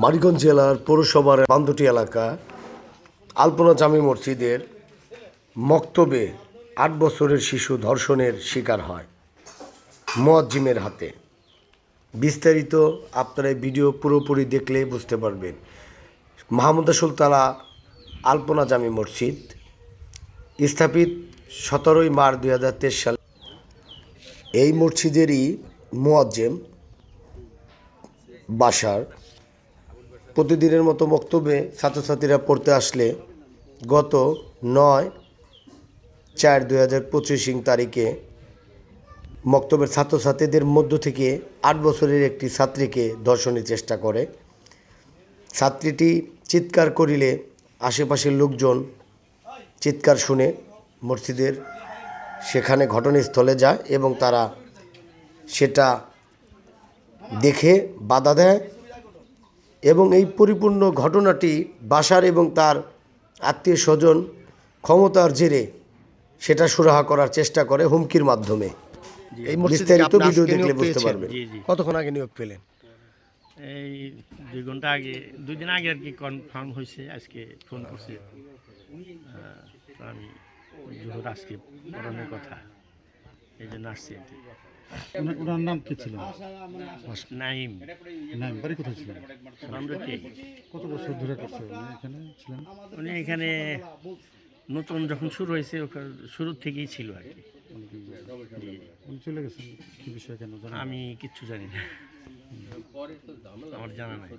মানিকগঞ্জ জেলার পৌরসভার বান্দুটি এলাকা, আলপনা জামি মসজিদের মক্তবে আট বছরের শিশু ধর্ষণের শিকার হয় মোয়াজ্জিমের হাতে। বিস্তারিত আপনারা ভিডিও পুরোপুরি দেখলে বুঝতে পারবেন। মাহমুদা সুলতালা আলপনা জামি মসজিদ স্থাপিত সতেরোই মার্চ দুই হাজার সাল। এই মসজিদেরই মোয়াজ্জেম বাসার প্রতিদিনের মতো বক্তব্যে ছাত্রছাত্রীরা পড়তে আসলে গত নয় চার দুই হাজার পঁচিশ তারিখে মক্তবের ছাত্রছাত্রীদের মধ্য থেকে আট বছরের একটি ছাত্রীকে ধর্ষণের চেষ্টা করে। ছাত্রীটি চিৎকার করিলে আশেপাশের লোকজন চিৎকার শুনে মসজিদের সেখানে ঘটনাস্থলে যায় এবং তারা সেটা দেখে বাধা দেয় এবং এই পরিপূর্ণ ঘটনাটি বাসার এবং তার আত্মীয় স্বজন ক্ষমতার জেরে সেটা সুরাহা করার চেষ্টা করে হুমকির মাধ্যমে। এই বিস্তারিত ভিডিও দেখলে বুঝতে পারবেন। কতক্ষণ আগে নিয়োগ পেলেন? এই দুই ঘণ্টা আগে দুই দিন আগে আর কি কনফার্ম হয়েছে আজকে ফোন করছে। আমি জোহর আজকে পড়ানোর কথা। এই জন্য আসছি আর কি। ওনার নাম কি ছিল? নাইম। নাম বাড়ি কোথায় ছিলেন? কত বছর ধরে করছে উনি এখানে ছিলেন? উনি এখানে নতুন যখন শুরু হয়েছে ওখানে শুরুর থেকেই ছিল আর কি। চলে গেছেন? কি বিষয়ে কেন জানেন? আমি কিচ্ছু জানি না। আমার জানা নাই।